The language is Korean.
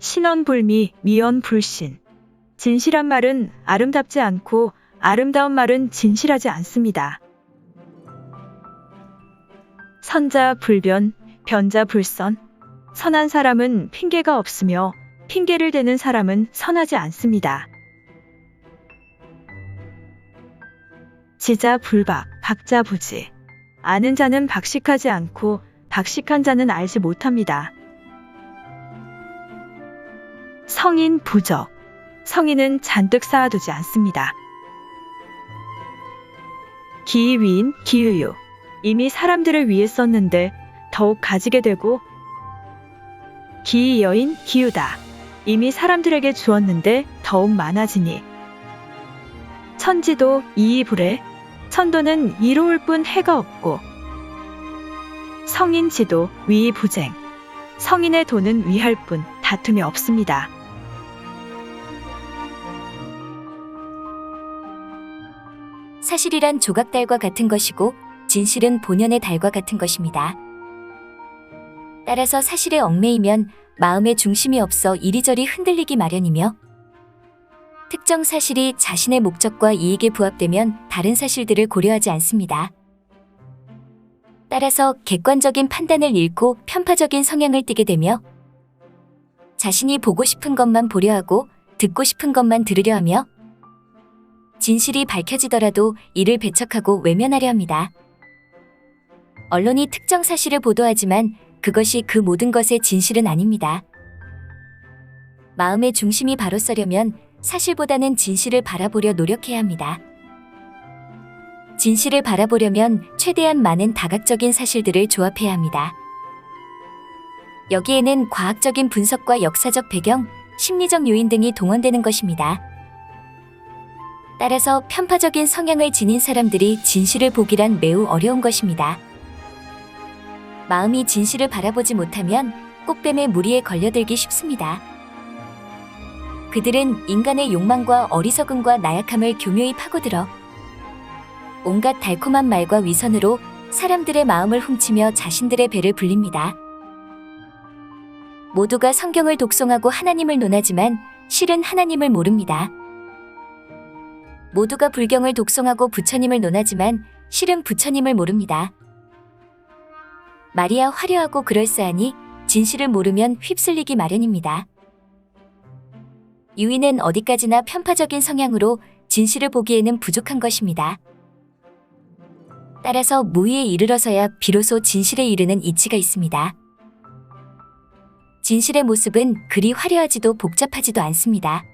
신원불미, 미연불신. 진실한 말은 아름답지 않고 아름다운 말은 진실하지 않습니다. 선자 불변, 변자 불선. 선한 사람은 핑계가 없으며 핑계를 대는 사람은 선하지 않습니다. 지자 불박, 박자 부지. 아는 자는 박식하지 않고 박식한 자는 알지 못합니다. 성인 부적. 성인은 잔뜩 쌓아두지 않습니다. 기위인 기유유. 이미 사람들을 위해 썼는데 더욱 가지게 되고 기여인 기유다. 이미 사람들에게 주었는데 더욱 많아지니 천지도 이이불에 천도는 이로울 뿐 해가 없고 성인지도 위이부쟁 성인의 도는 위할 뿐 다툼이 없습니다. 사실이란 조각달과 같은 것이고 진실은 본연의 달과 같은 것입니다. 따라서 사실에 얽매이면 마음의 중심이 없어 이리저리 흔들리기 마련이며 특정 사실이 자신의 목적과 이익에 부합되면 다른 사실들을 고려하지 않습니다. 따라서 객관적인 판단을 잃고 편파적인 성향을 띠게 되며 자신이 보고 싶은 것만 보려 하고 듣고 싶은 것만 들으려 하며 진실이 밝혀지더라도 이를 배척하고 외면하려 합니다. 언론이 특정 사실을 보도하지만 그것이 그 모든 것의 진실은 아닙니다. 마음의 중심이 바로 서려면 사실보다는 진실을 바라보려 노력해야 합니다. 진실을 바라보려면 최대한 많은 다각적인 사실들을 조합해야 합니다. 여기에는 과학적인 분석과 역사적 배경, 심리적 요인 등이 동원되는 것입니다. 따라서 편파적인 성향을 지닌 사람들이 진실을 보기란 매우 어려운 것입니다. 마음이 진실을 바라보지 못하면 꽃뱀의 무리에 걸려들기 쉽습니다. 그들은 인간의 욕망과 어리석음과 나약함을 교묘히 파고들어 온갖 달콤한 말과 위선으로 사람들의 마음을 훔치며 자신들의 배를 불립니다. 모두가 성경을 독송하고 하나님을 논하지만 실은 하나님을 모릅니다. 모두가 불경을 독송하고 부처님을 논하지만 실은 부처님을 모릅니다. 말이야 화려하고 그럴싸하니 진실을 모르면 휩쓸리기 마련입니다. 유인은 어디까지나 편파적인 성향으로 진실을 보기에는 부족한 것입니다. 따라서 무의에 이르러서야 비로소 진실에 이르는 이치가 있습니다. 진실의 모습은 그리 화려하지도 복잡하지도 않습니다.